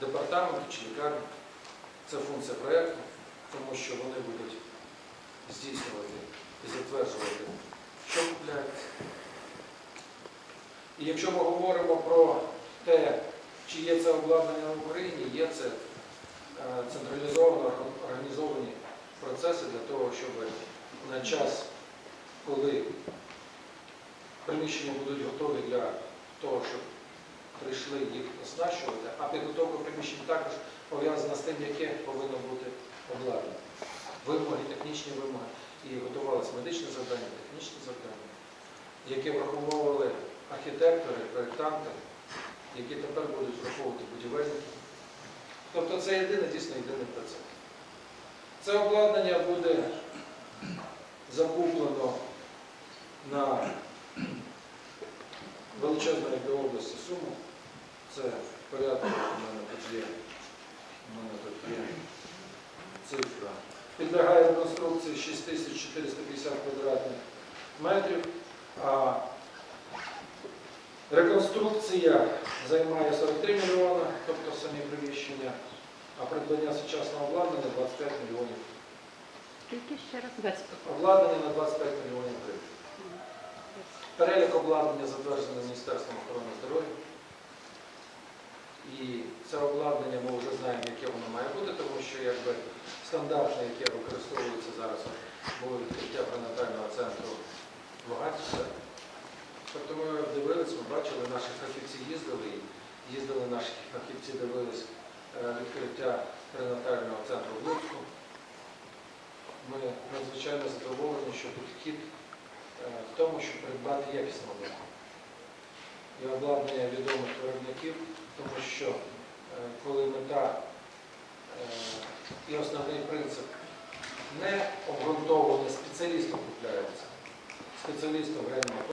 департаменту чи лікарні. Це функція проєкту, тому що вони будуть здійснювати і затверджувати, що купляють. І якщо ми говоримо про те, чи є це обладнання в Україні, є це е, централізовано організовані процеси для того, щоб на час, коли приміщення будуть готові для того, щоб прийшли їх оснащувати, а підготовка приміщень також пов'язана з тим, яке повинно бути обладнання. Вимоги, технічні вимоги. І готувалися медичне завдання, технічне завдання, яке враховували архітектори, проєктанти, які тепер будуть враховувати будівельники. Тобто це єдиний, дійсно єдиний процес. Це обладнання буде закуплено на величезну для області суму. Це порядку, у мене тут є, у мене тут є цифра. Підлягає реконструкції 6450 квадратних метрів, а реконструкція займає 43 мільйони, тобто самі приміщення, а придбання сучасного обладнання 25 мільйонів. Скільки ще раз? 20. Обладнання на 25 мільйонів гривень. Перелік обладнання затверджений Міністерством охорони здоров'я. І це обладнання ми вже знаємо, яке воно має бути, тому що якби стандартне, яке використовується зараз, було відкриття пренатального центру в Луганську. Тобто ми дивились, ми бачили, наші фахівці їздили, і їздили наші фахівці, дивились е, відкриття пренатального центру в Луцьку. Ми надзвичайно задоволені, що підхід е, в тому, щоб придбати якісне обладнання. І обладнання відомих виробників, тому що е, коли мета е, і основний принцип не обґрунтований спеціалістом купляється, спеціалістом реально